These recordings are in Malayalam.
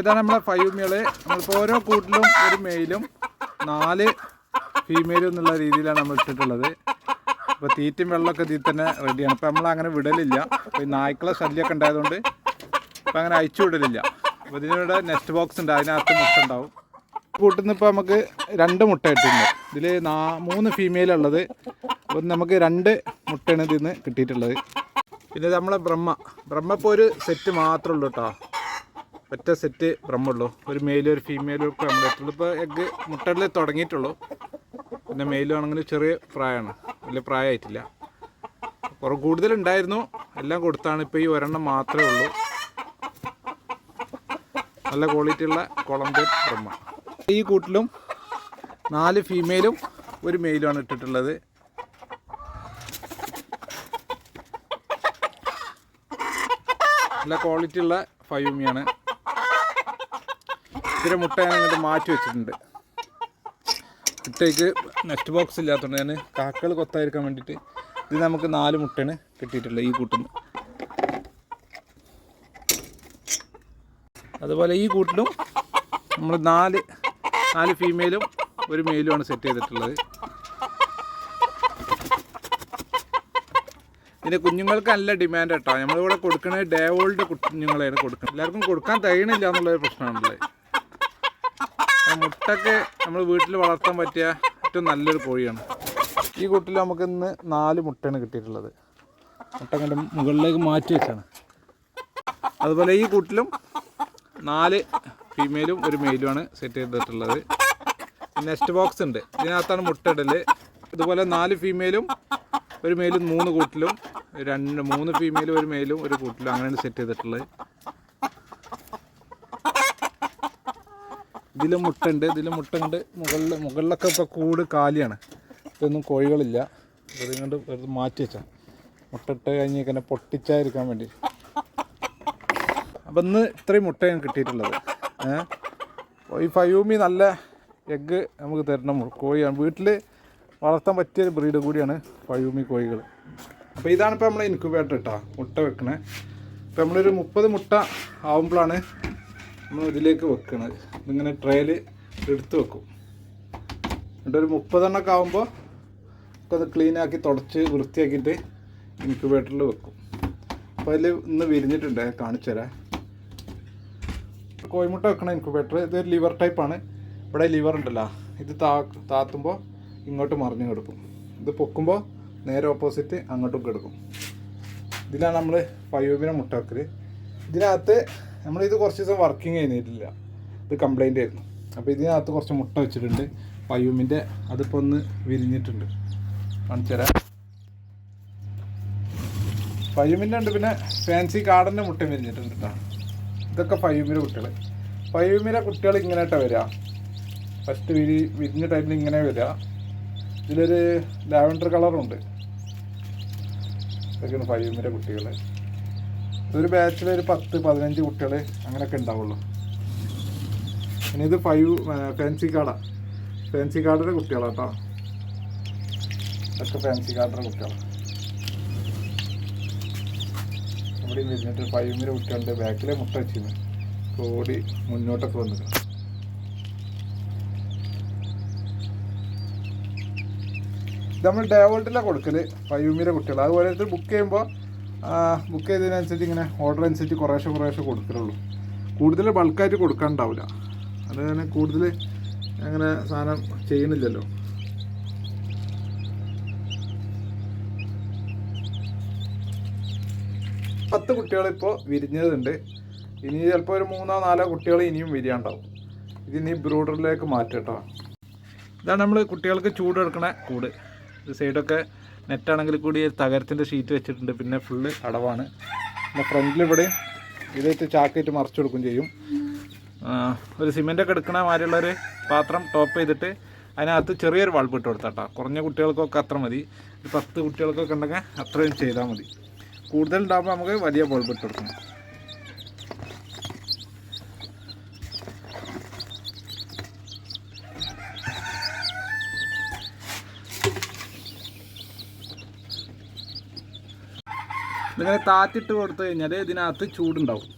ഇതാണ് നമ്മളെ ഫൈവ് മേൾ നമ്മളിപ്പോൾ ഓരോ കൂട്ടിലും ഒരു മെയിലും നാല് ഫീമെയിലും എന്നുള്ള രീതിയിലാണ് നമ്മൾ ഇട്ടിട്ടുള്ളത്. അപ്പോൾ തീറ്റയും വെള്ളമൊക്കെ ഇതിൽ തന്നെ റെഡിയാണ് അപ്പോൾ നമ്മൾ അങ്ങനെ വിടലില്ല. അപ്പോൾ ഈ നായ്ക്കളെ ശല്യമൊക്കെ ഉണ്ടായതുകൊണ്ട് ഇപ്പം അങ്ങനെ അയച്ചു വിടലില്ല. അപ്പോൾ ഇതിനിവിടെ നെക്സ്റ്റ് ബോക്സ് ഉണ്ട്. അതിനകത്ത് മുട്ട ഉണ്ടാവും. കൂട്ടിൽ നിന്ന് ഇപ്പോൾ നമുക്ക് രണ്ട് മുട്ട ഇട്ടിട്ടുണ്ട് ഇതിൽ നാ മൂന്ന് ഫീമെയിൽ ഉള്ളത്. അപ്പം നമുക്ക് രണ്ട് മുട്ടയാണ് ഇതിൽ നിന്ന് കിട്ടിയിട്ടുള്ളത്. പിന്നെ നമ്മളെ ബ്രഹ്മ. ബ്രഹ്മ ഇപ്പോൾ ഒരു സെറ്റ് മാത്രമേ ഉള്ളൂ കേട്ടോ. ഒറ്റ സെറ്റ് ബ്രഹ്മുള്ളൂ ഒരു മെയിലും ഒരു ഫീമെയിലും ഒക്കെ നമ്മൾ എത്തുള്ളൂ ഇപ്പോൾ എഗ്ഗ് മുട്ടയിൽ തുടങ്ങിയിട്ടുള്ളൂ. പിന്നെ മെയിലും ആണെങ്കിൽ ചെറിയ പ്രായമാണ്. വലിയ പ്രായമായിട്ടില്ല. കുറേ കൂടുതലുണ്ടായിരുന്നു. എല്ലാം കൊടുത്താണ് ഇപ്പോൾ ഈ ഒരെണ്ണം മാത്രമേ ഉള്ളൂ. നല്ല ക്വാളിറ്റി ഉള്ള കൊളംബിയൻ ബ്രഹ്മ. ഈ കൂട്ടിലും നാല് ഫീമെയിലും ഒരു മെയിലുമാണ് ഇട്ടിട്ടുള്ളത്. നല്ല ക്വാളിറ്റി ഉള്ള ഫൈവുമിയാണ് ഇത്തിരി മുട്ട ഞാൻ ഇങ്ങോട്ട് മാറ്റി വെച്ചിട്ടുണ്ട്. മുട്ടയ്ക്ക് നെക്സ്റ്റ് ബോക്സ് ഇല്ലാത്തതുകൊണ്ട് ഞാൻ കാക്കകൾ കൊത്തായിരിക്കാൻ വേണ്ടിയിട്ട് ഇത് നമുക്ക് നാല് മുട്ടയാണ് കിട്ടിയിട്ടുള്ളത് ഈ കൂട്ടിൽ അതുപോലെ ഈ കൂട്ടിലും നമ്മൾ നാല് നാല് ഫീമെയിലും ഒരു മെയിലുമാണ് സെറ്റ് ചെയ്തിട്ടുള്ളത്. ഇതിന്റെ കുഞ്ഞുങ്ങൾക്ക് നല്ല ഡിമാൻഡ് കേട്ടോ നമ്മളിവിടെ കൊടുക്കുന്നത് ഡേ ഓൾഡ് കുഞ്ഞുങ്ങളെയാണ് കൊടുക്കുന്നത്. എല്ലാവർക്കും കൊടുക്കാൻ തയ്യണില്ല എന്നുള്ളൊരു പ്രശ്നമാണുള്ളത്. മുട്ടക്ക് നമ്മൾ വീട്ടിൽ വളർത്താൻ പറ്റിയ ഏറ്റവും നല്ലൊരു കോഴിയാണ്. ഈ കൂട്ടിൽ നമുക്ക് ഇന്ന് നാല് മുട്ടയാണ് കിട്ടിയിട്ടുള്ളത്. മുട്ട കണ്ട് മുകളിലേക്ക് മാറ്റി വെച്ചാണ്. അതുപോലെ ഈ കൂട്ടിലും നാല് ഫീമെയിലും ഒരു മെയിലുമാണ് സെറ്റ് ചെയ്തിട്ടുള്ളത്. നെസ്റ്റ് ബോക്സ് ഉണ്ട്. ഇതിനകത്താണ് മുട്ട ഇടൽ ഇതുപോലെ നാല് ഫീമെയിലും ഒരു മെയിലും മൂന്ന് കൂട്ടിലും രണ്ട് മൂന്ന് ഫീമെയിലും ഒരു മെയിലും ഒരു കൂട്ടിലും അങ്ങനെയാണ് സെറ്റ് ചെയ്തിട്ടുള്ളത്. ഉണ്ട് മുട്ടുണ്ട് മുട്ട ഉണ്ട് മുകളിൽ മുകളിലൊക്കെ ഇപ്പോൾ കൂട് കാലിയാണ്. ഇതൊന്നും കോഴികളില്ല. ഇത് വെറുതെ മാറ്റി വെച്ചാൽ മുട്ട ഇട്ട് കഴിഞ്ഞ് ഇങ്ങനെ പൊട്ടിച്ചായിരിക്കാൻ വേണ്ടി. അപ്പം ഇന്ന് ഇത്രയും മുട്ടയാണ് കിട്ടിയിട്ടുള്ളത്. ഈ ഫയൂമി നല്ല എഗ്ഗ് നമുക്ക് തരണം. കോഴിയാണ്. വീട്ടിൽ വളർത്താൻ പറ്റിയ ഒരു ബ്രീഡ് കൂടിയാണ് ഫയൂമി കോഴികൾ അപ്പോൾ ഇതാണ് ഇപ്പോൾ നമ്മൾ ഇൻക്യുബേറ്റർ ഇട്ടാ മുട്ട വെക്കണേ. ഇപ്പോൾ നമ്മളൊരു മുപ്പത് മുട്ട ആവുമ്പോഴാണ് നമ്മൾ ഇതിലേക്ക് വെക്കുന്നത് ഇതിങ്ങനെ ട്രേയിൽ എടുത്തു വെക്കും. എന്നിട്ടൊരു മുപ്പതെണ്ണൊക്കെ ആകുമ്പോൾ അത് ക്ലീനാക്കി തുടച്ച് വൃത്തിയാക്കിയിട്ട് ഇൻക്യുബേറ്ററിൽ വെക്കും. അപ്പോൾ അതിൽ ഇന്ന് വിരിഞ്ഞിട്ടുണ്ട് കാണിച്ചു തരാം. കോഴിമുട്ട വെക്കണ ഇൻക്യുബേറ്റർ ഇതൊരു ലിവർ ടൈപ്പാണ് ഇവിടെ ലിവർ ഉണ്ടല്ലോ ഇത് താ താത്തുമ്പോൾ ഇങ്ങോട്ട് മറിഞ്ഞു കിടക്കും. ഇത് പൊക്കുമ്പോൾ നേരെ ഓപ്പോസിറ്റ് അങ്ങോട്ടും കിടക്കും. ഇതിലാണ് നമ്മൾ ഫയോബിനെ മുട്ട വെക്കൽ ഇതിനകത്ത് നമ്മളിത് കുറച്ച് ദിവസം വർക്കിംഗ് ചെയ്യുന്നില്ല ഇത് കംപ്ലൈന്റ് ആയിരുന്നു. അപ്പോൾ ഇതിനകത്ത് കുറച്ച് മുട്ട വെച്ചിട്ടുണ്ട്. പയ്യൂമിന്റെ അതിപ്പോൾ ഒന്ന് വിരിഞ്ഞിട്ടുണ്ട്. കാണിച്ചു തരാം. ഉണ്ട്. പിന്നെ ഫാൻസി കാടന്റെ മുട്ട വിരിഞ്ഞിട്ടുണ്ട് കേട്ടോ ഇതൊക്കെ പയ്യൂമിലെ കുട്ടികൾ പയ്യൂമിലെ കുട്ടികൾ ഇങ്ങനെയായിട്ടാണ് വരിക. ഫസ്റ്റ് വിരി വിരിഞ്ഞ ടൈമിൽ ഇങ്ങനെ വരിക. ഇതിലൊരു ലാവൻഡർ കളറുണ്ട് ഇതൊക്കെയാണ് പയ്യൂമിലെ കുട്ടികൾ ഒരു പത്ത് പതിനഞ്ച് കുട്ടികൾ അങ്ങനെയൊക്കെ ഉണ്ടാവുള്ളൂ. പിന്നെ ഇത് ഫൈവ് ഫാൻസി കാർഡാ ഫാൻസി കാർഡിന്റെ കുട്ടികളാട്ടോ ഇതൊക്കെ ഫാൻസി കാർഡിന്റെ കുട്ടികളാണ് ഇവിടെ ഇരുന്നിട്ട് ഫൈവിന് കുട്ടികളുടെ ബാക്കിലെ മുട്ട വെച്ചിരുന്നു. ഓടി മുന്നോട്ടൊക്കെ വന്നിട്ട്. നമ്മൾ നമ്മൾ ഡേവോൾട്ടിലാണ് കൊടുക്കൽ ഫൈവിമിലെ കുട്ടികൾ അതുപോലെ ഇത് ബുക്ക് ചെയ്യുമ്പോൾ ബുക്ക് ചെയ്തതിനനുസരിച്ച് ഇങ്ങനെ ഓർഡർ അനുസരിച്ച് കുറേശ്ശെ കുറേശ്ശെ കൊടുക്കലുള്ളൂ. കൂടുതൽ ബൾക്കായിട്ട് കൊടുക്കാനുണ്ടാവില്ല അത് തന്നെ കൂടുതൽ അങ്ങനെ സാധനം ചെയ്യുന്നില്ലല്ലോ. പത്ത് കുട്ടികൾ ഇപ്പോൾ വിരിഞ്ഞതുണ്ട്. ഇനി ചിലപ്പോൾ ഒരു മൂന്നോ നാലോ കുട്ടികൾ ഇനിയും വിരിയാണ്ടാവും. ഇത് ഇനി ബ്രൂഡറിലേക്ക് മാറ്റും കേട്ടോ. ഇതാണ് നമ്മൾ കുട്ടികൾക്ക് ചൂട് ചൂടെടുക്കണ കൂട്. ഇത് സൈഡൊക്കെ നെറ്റാണെങ്കിൽ കൂടി തകരത്തിന്റെ ഷീറ്റ് വെച്ചിട്ടുണ്ട്. പിന്നെ ഫുള്ള് അടവാണ്. പിന്നെ ഫ്രണ്ടിൽ ഇവിടെ ഇതായിട്ട് ചാക്കിട്ട് മറച്ചു കൊടുക്കും ചെയ്യും. ഒരു സിമെന്റൊക്കെ എടുക്കണ മാതിരിയുള്ളൊരു പാത്രം ടോപ്പ് ചെയ്തിട്ട് അതിനകത്ത് ചെറിയൊരു ബൾബ് ഇട്ട് കൊടുത്താട്ടോ. കുറഞ്ഞ കുട്ടികൾക്കൊക്കെ അത്ര മതി. ഒരു പത്ത് കുട്ടികൾക്കൊക്കെ ഉണ്ടെങ്കിൽ അത്രയും ചെയ്താൽ മതി. കൂടുതൽ ഉണ്ടാകുമ്പോൾ നമുക്ക് വലിയ ബൾബ് ഇട്ട് കൊടുക്കണം. ഇതിങ്ങനെ താറ്റിട്ട് കൊടുത്തു കഴിഞ്ഞാൽ ഇതിനകത്ത് ചൂടുണ്ടാവും.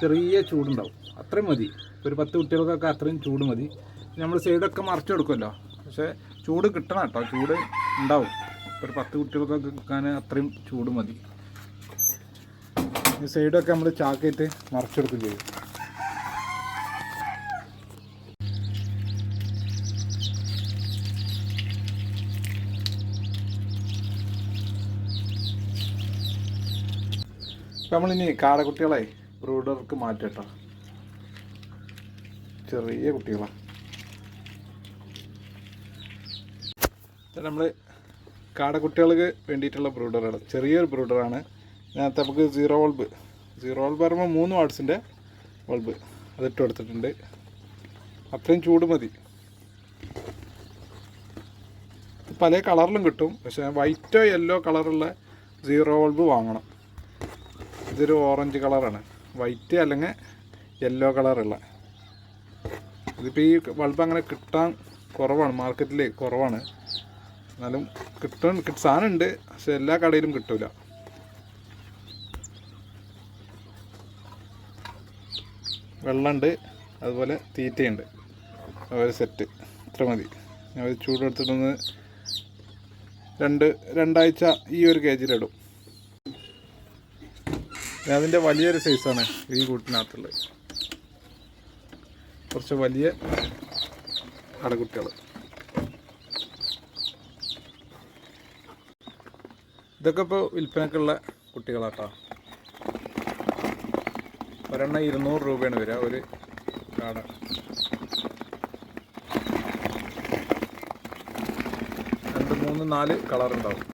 ചെറിയ ചൂടുണ്ടാവും. അത്രയും മതി. ഒരു പത്ത് കുട്ടികൾക്കൊക്കെ അത്രയും ചൂട് മതി. നമ്മൾ സൈഡൊക്കെ മറച്ചു കൊടുക്കുമല്ലോ. പക്ഷേ ചൂട് കിട്ടണം കേട്ടോ. ചൂട് ഉണ്ടാവും. ഒരു പത്ത് കുട്ടികൾക്കൊക്കെ കിട്ടാൻ അത്രയും ചൂട് മതി. ഈ സൈഡൊക്കെ നമ്മൾ ചാക്കിയിട്ട് മറച്ചെടുക്കുകയും ചെയ്യും. നമ്മളിനി കാടക്കുട്ടികളെ ബ്രൂഡർക്ക് മാറ്റട്ടോ ചെറിയ കുട്ടികളാണ് നമ്മൾ കാടക്കുട്ടികൾക്ക് വേണ്ടിയിട്ടുള്ള ബ്രൂഡറാണ് ചെറിയൊരു ബ്രൂഡറാണ് ഇതിനകത്ത് നമുക്ക് സീറോ ബൾബ് സീറോ ബൾബ് പറയുമ്പോൾ മൂന്ന് വാട്സിന്റെ ബൾബ് അതിട്ട് കൊടുത്തിട്ടുണ്ട്. അത്രയും ചൂട് മതി. പല കളറിലും കിട്ടും. പക്ഷേ വൈറ്റോ യെല്ലോ കളറുള്ള സീറോ ബൾബ് വാങ്ങണം. ഇതൊരു ഓറഞ്ച് കളറാണ്. വൈറ്റ് അല്ലെങ്കിൽ യെല്ലോ കളറുള്ള. ഇതിപ്പോൾ ഈ ബൾബ് അങ്ങനെ കിട്ടാൻ കുറവാണ് മാർക്കറ്റിൽ കുറവാണ്. എന്നാലും കിട്ടും കിട്ട ഉണ്ട് പക്ഷെ എല്ലാ കടയിലും കിട്ടില്ല വെള്ളമുണ്ട് അതുപോലെ തീറ്റയുണ്ട്. ഒരു സെറ്റ് ഇത്ര മതി. ഞാൻ ഒരു ചൂടെടുത്തിട്ടൊന്ന് രണ്ട് രണ്ടാഴ്ച ഈ ഒരു കേജിലിടും. അതിന്റെ വലിയൊരു സൈസാണ് ഈ കൂട്ടിനകത്തുള്ളത്. കുറച്ച് വലിയ കടകുട്ടികൾ ഇതൊക്കെ ഇപ്പോൾ വിൽപ്പനക്കുള്ള കുട്ടികളാട്ടോ. ഒരെണ്ണം ഇരുന്നൂറ് രൂപയാണ് വരിക ഒരു കാട രണ്ട് മൂന്ന് നാല് കളർ ഉണ്ടാവും.